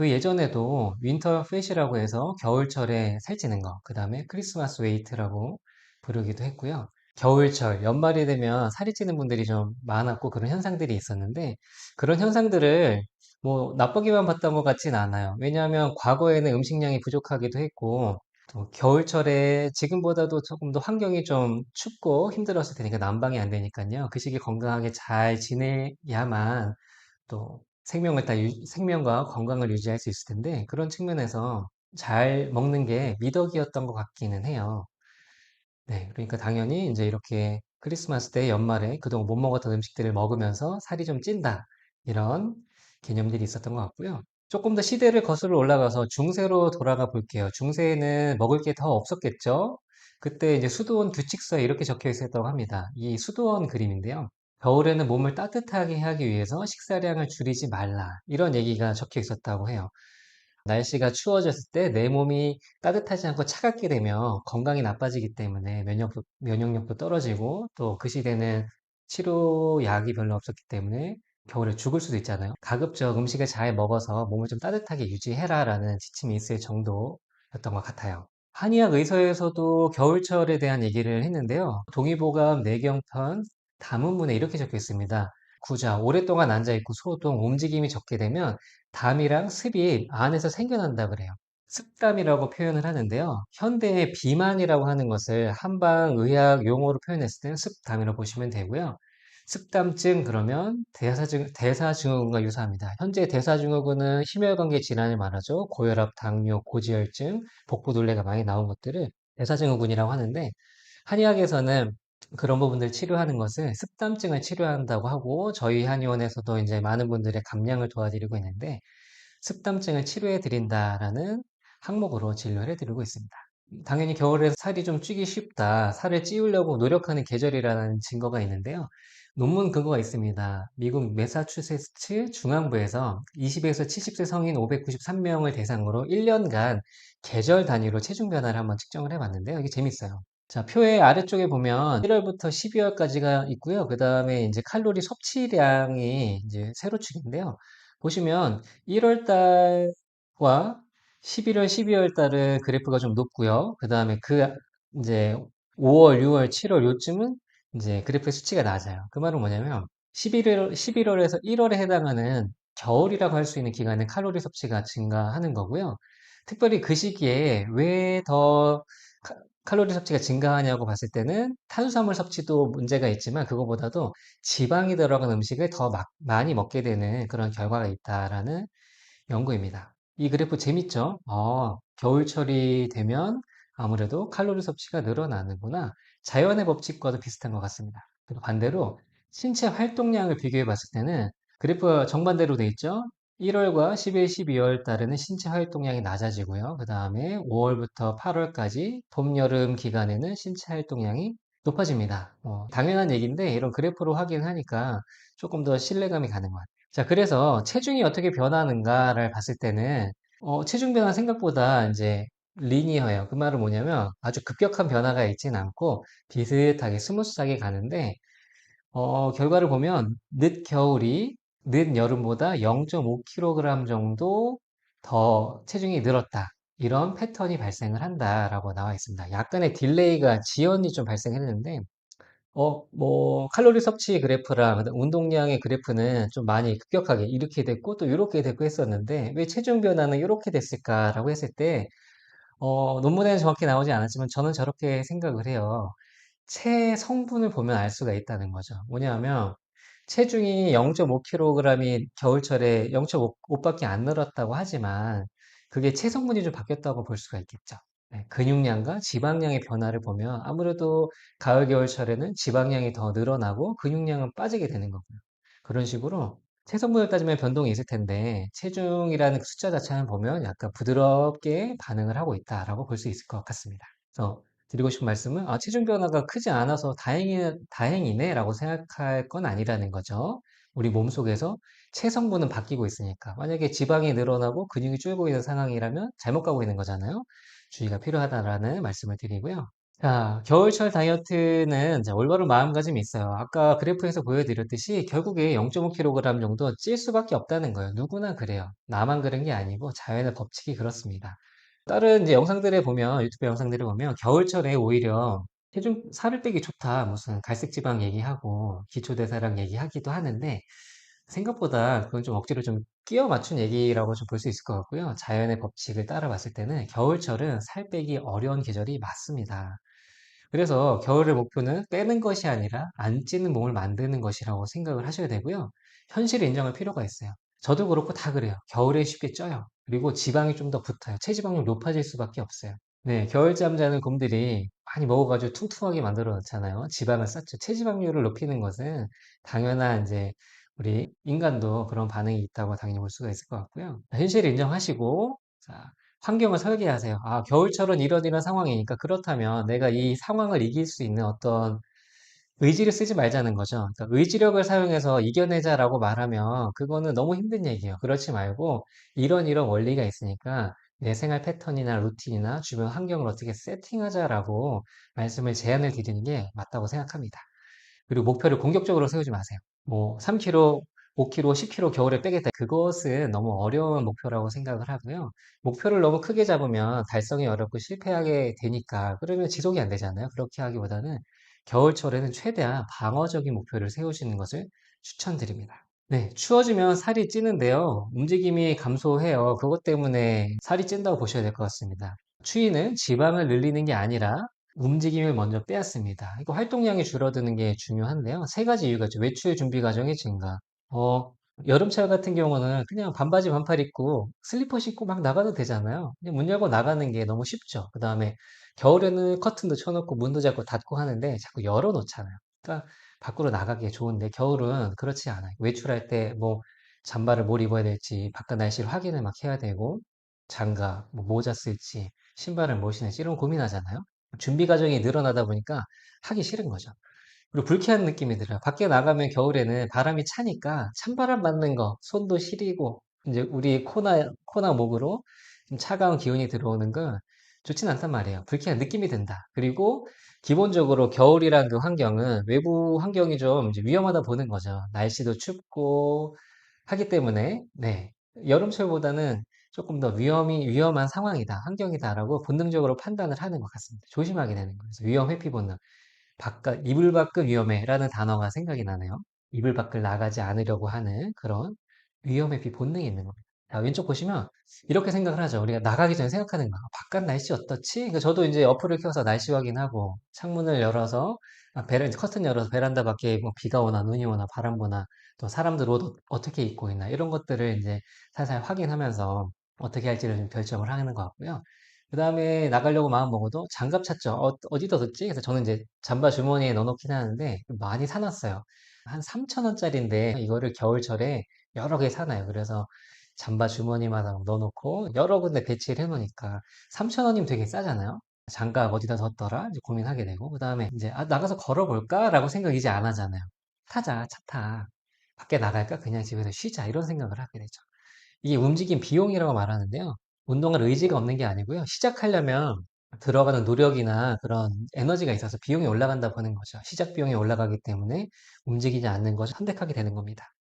그 예전에도 윈터 팻이라고 해서 겨울철에 살찌는 거, 그 다음에 크리스마스 웨이트라고 부르기도 했고요. 겨울철, 연말이 되면 살이 찌는 분들이 좀 많았고 그런 현상들이 있었는데 그런 현상들을 뭐 나쁘게만 봤던 것 같진 않아요. 왜냐하면 과거에는 음식량이 부족하기도 했고 또 겨울철에 지금보다도 조금 더 환경이 좀 춥고 힘들었을 테니까 난방이 안 되니까요. 그 시기 건강하게 잘 지내야만 또 생명을 다 유- 생명과 건강을 유지할 수 있을 텐데 그런 측면에서 잘 먹는 게 미덕이었던 것 같기는 해요. 네, 그러니까 당연히 이제 이렇게 크리스마스 때 연말에 그동안 못 먹었던 음식들을 먹으면서 살이 좀 찐다. 이런 개념들이 있었던 것 같고요. 조금 더 시대를 거슬러 올라가서 중세로 돌아가 볼게요. 중세에는 먹을 게 더 없었겠죠? 그때 이제 수도원 규칙서에 이렇게 적혀 있었다고 합니다. 이 수도원 그림인데요. 겨울에는 몸을 따뜻하게 하기 위해서 식사량을 줄이지 말라. 이런 얘기가 적혀 있었다고 해요. 날씨가 추워졌을 때 내 몸이 따뜻하지 않고 차갑게 되면 건강이 나빠지기 때문에 면역도, 면역력도 떨어지고 또 그 시대는 치료약이 별로 없었기 때문에 겨울에 죽을 수도 있잖아요. 가급적 음식을 잘 먹어서 몸을 좀 따뜻하게 유지해라 라는 지침이 있을 정도였던 것 같아요. 한의학 의서에서도 겨울철에 대한 얘기를 했는데요. 동의보감 내경편 담은문에 이렇게 적혀 있습니다. 구자, 오랫동안 앉아있고 소동, 움직임이 적게 되면 담이랑 습이 안에서 생겨난다 그래요. 습담이라고 표현을 하는데요. 현대의 비만이라고 하는 것을 한방 의학 용어로 표현했을 때는 습담이라고 보시면 되고요. 습담증 그러면 대사증, 대사증후군과 유사합니다. 현재 대사증후군은 심혈관계 질환을 말하죠. 고혈압, 당뇨, 고지혈증, 복부둘레가 많이 나온 것들을 대사증후군이라고 하는데 한의학에서는 그런 부분들 치료하는 것을 습담증을 치료한다고 하고 저희 한의원에서도 이제 많은 분들의 감량을 도와드리고 있는데 습담증을 치료해 드린다라는 항목으로 진료를 해드리고 있습니다. 당연히 겨울에 살이 좀 찌기 쉽다, 살을 찌우려고 노력하는 계절이라는 증거가 있는데요. 논문 근거가 있습니다. 미국 매사추세츠 중앙부에서 20에서 70세 성인 593명을 대상으로 1년간 계절 단위로 체중 변화를 한번 측정을 해봤는데요. 이게 재밌어요. 자, 표의 아래쪽에 보면 1월부터 12월까지가 있고요. 그 다음에 이제 칼로리 섭취량이 이제 세로축인데요. 보시면 1월 달과 11월, 12월 달은 그래프가 좀 높고요. 그 다음에 그 이제 5월, 6월, 7월 요쯤은 이제 그래프의 수치가 낮아요. 그 말은 뭐냐면 11월, 11월에서 1월에 해당하는 겨울이라고 할 수 있는 기간에 칼로리 섭취가 증가하는 거고요. 특별히 그 시기에 왜더 칼로리 섭취가 증가하냐고 봤을 때는 탄수화물 섭취도 문제가 있지만 그거보다도 지방이 들어간 음식을 더 막- 많이 먹게 되는 그런 결과가 있다라는 연구입니다. 이 그래프 재밌죠? 어, 겨울철이 되면 아무래도 칼로리 섭취가 늘어나는구나. 자연의 법칙과도 비슷한 것 같습니다. 그리고 반대로 신체 활동량을 비교해 봤을 때는 그래프가 정반대로 돼 있죠? 1월과 11, 12월 달에는 신체 활동량이 낮아지고요. 그 다음에 5월부터 8월까지 봄, 여름 기간에는 신체 활동량이 높아집니다. 어, 당연한 얘기인데 이런 그래프로 확인하니까 조금 더 신뢰감이 가는 것 같아요. 자, 그래서 체중이 어떻게 변하는가를 봤을 때는 어, 체중 변화 생각보다 이제 리니어예요. 그 말은 뭐냐면 아주 급격한 변화가 있진 않고 비슷하게 스무스하게 가는데 어, 결과를 보면 늦겨울이 늦여름보다 0.5kg 정도 더 체중이 늘었다. 이런 패턴이 발생을 한다라고 나와 있습니다. 약간의 딜레이가 지연이 좀 발생했는데 어, 뭐, 칼로리 섭취 그래프랑 운동량의 그래프는 좀 많이 급격하게 이렇게 됐고 또 이렇게 됐고 했었는데 왜 체중 변화는 이렇게 됐을까라고 했을 때 어, 논문에는 정확히 나오지 않았지만 저는 저렇게 생각을 해요. 체 성분을 보면 알 수가 있다는 거죠. 뭐냐면 체중이 0.5kg이 겨울철에 0.5밖에 안 늘었다고 하지만 그게 체성분이 좀 바뀌었다고 볼 수가 있겠죠. 네, 근육량과 지방량의 변화를 보면 아무래도 가을 겨울철에는 지방량이 더 늘어나고 근육량은 빠지게 되는 거고요. 그런 식으로 체성분을 따지면 변동이 있을 텐데 체중이라는 그 숫자 자체는 보면 약간 부드럽게 반응을 하고 있다라고 볼 수 있을 것 같습니다. 그래서 드리고 싶은 말씀은 아, 체중 변화가 크지 않아서 다행이, 다행이네 라고 생각할 건 아니라는 거죠. 우리 몸속에서 체성분은 바뀌고 있으니까 만약에 지방이 늘어나고 근육이 줄고 있는 상황이라면 잘못 가고 있는 거잖아요. 주의가 필요하다라는 말씀을 드리고요. 자, 겨울철 다이어트는 이제 올바른 마음가짐이 있어요. 아까 그래프에서 보여드렸듯이 결국에 0.5kg 정도 찔 수밖에 없다는 거예요. 누구나 그래요. 나만 그런 게 아니고 자연의 법칙이 그렇습니다. 다른 이제 영상들에 보면, 유튜브 영상들에 보면 겨울철에 오히려 체중 살을 빼기 좋다. 무슨 갈색 지방 얘기하고 기초 대사량 얘기하기도 하는데 생각보다 그건 좀 억지로 좀 끼워 맞춘 얘기라고 좀 볼 수 있을 것 같고요. 자연의 법칙을 따라 봤을 때는 겨울철은 살 빼기 어려운 계절이 맞습니다. 그래서 겨울의 목표는 빼는 것이 아니라 안 찌는 몸을 만드는 것이라고 생각을 하셔야 되고요. 현실을 인정할 필요가 있어요. 저도 그렇고 다 그래요. 겨울에 쉽게 쪄요. 그리고 지방이 좀 더 붙어요. 체지방률 높아질 수밖에 없어요. 네, 겨울잠 자는 곰들이 많이 먹어가지고 퉁퉁하게 만들어 놓잖아요. 지방을 쌓죠. 체지방률을 높이는 것은 당연한 이제 우리 인간도 그런 반응이 있다고 당연히 볼 수가 있을 것 같고요. 현실을 인정하시고, 자, 환경을 설계하세요. 아, 겨울철은 이런 이런 상황이니까 그렇다면 내가 이 상황을 이길 수 있는 어떤 의지를 쓰지 말자는 거죠. 그러니까 의지력을 사용해서 이겨내자라고 말하면 그거는 너무 힘든 얘기예요. 그렇지 말고 이런 이런 원리가 있으니까 내 생활 패턴이나 루틴이나 주변 환경을 어떻게 세팅하자라고 말씀을 제안을 드리는 게 맞다고 생각합니다. 그리고 목표를 공격적으로 세우지 마세요. 뭐 3kg, 5kg, 10kg 겨울에 빼겠다. 그것은 너무 어려운 목표라고 생각을 하고요. 목표를 너무 크게 잡으면 달성이 어렵고 실패하게 되니까 그러면 지속이 안 되잖아요. 그렇게 하기보다는 겨울철에는 최대한 방어적인 목표를 세우시는 것을 추천드립니다. 네, 추워지면 살이 찌는데요. 움직임이 감소해요. 그것 때문에 살이 찐다고 보셔야 될 것 같습니다. 추위는 지방을 늘리는 게 아니라 움직임을 먼저 빼앗습니다. 이거 활동량이 줄어드는 게 중요한데요. 세 가지 이유가 있죠. 외출 준비 과정의 증가. 어, 여름철 같은 경우는 그냥 반바지 반팔 입고 슬리퍼 신고 막 나가도 되잖아요. 그냥 문 열고 나가는 게 너무 쉽죠. 그 다음에 겨울에는 커튼도 쳐놓고 문도 자꾸 닫고 하는데 자꾸 열어놓잖아요. 그러니까 밖으로 나가기 좋은데 겨울은 그렇지 않아요. 외출할 때 뭐 잠바를 뭘 입어야 될지 바깥 날씨를 확인을 막 해야 되고 장갑, 뭐 모자 쓸지 신발을 뭘 신을지 이런 거 고민하잖아요. 준비 과정이 늘어나다 보니까 하기 싫은 거죠. 그리고 불쾌한 느낌이 들어요. 밖에 나가면 겨울에는 바람이 차니까 찬바람 맞는 거, 손도 시리고, 이제 우리 코나, 코나 목으로 좀 차가운 기운이 들어오는 건 좋진 않단 말이에요. 불쾌한 느낌이 든다. 그리고 기본적으로 겨울이란 그 환경은 외부 환경이 좀 위험하다 보는 거죠. 날씨도 춥고 하기 때문에, 네. 여름철보다는 조금 더 위험이, 위험한 상황이다, 환경이다라고 본능적으로 판단을 하는 것 같습니다. 조심하게 되는 거예요. 위험 회피 본능. 바깥, 이불 밖은 위험해라는 단어가 생각이 나네요. 이불 밖을 나가지 않으려고 하는 그런 위험 회피 본능이 있는 겁니다. 자, 왼쪽 보시면 이렇게 생각을 하죠. 우리가 나가기 전에 생각하는 거. 바깥 날씨 어떻지? 그러니까 저도 이제 어플을 켜서 날씨 확인하고 창문을 열어서 아, 베란, 커튼 열어서 베란다 밖에 뭐 비가 오나 눈이 오나 바람 부나 또 사람들 옷 어- 어떻게 입고 있나 이런 것들을 이제 살살 확인하면서 어떻게 할지를 좀 결정을 하는 것 같고요. 그 다음에 나가려고 마음 먹어도 장갑 찾죠. 어, 어디다 뒀지? 그래서 저는 이제 잠바 주머니에 넣어놓긴 하는데 많이 사놨어요. 한 3,000원짜리인데 이거를 겨울철에 여러 개 사놔요. 그래서 잠바 주머니마다 넣어놓고 여러 군데 배치를 해놓으니까 3,000원이면 되게 싸잖아요. 장갑 어디다 뒀더라? 이제 고민하게 되고 그 다음에 이제 아, 나가서 걸어볼까? 라고 생각 이제 안 하잖아요. 타자, 차 타. 밖에 나갈까? 그냥 집에서 쉬자. 이런 생각을 하게 되죠. 이게 움직임 비용이라고 말하는데요. 운동할 의지가 없는 게 아니고요. 시작하려면 들어가는 노력이나 그런 에너지가 있어서 비용이 올라간다 보는 거죠. 시작 비용이 올라가기 때문에 움직이지 않는 것을 선택하게 되는 겁니다.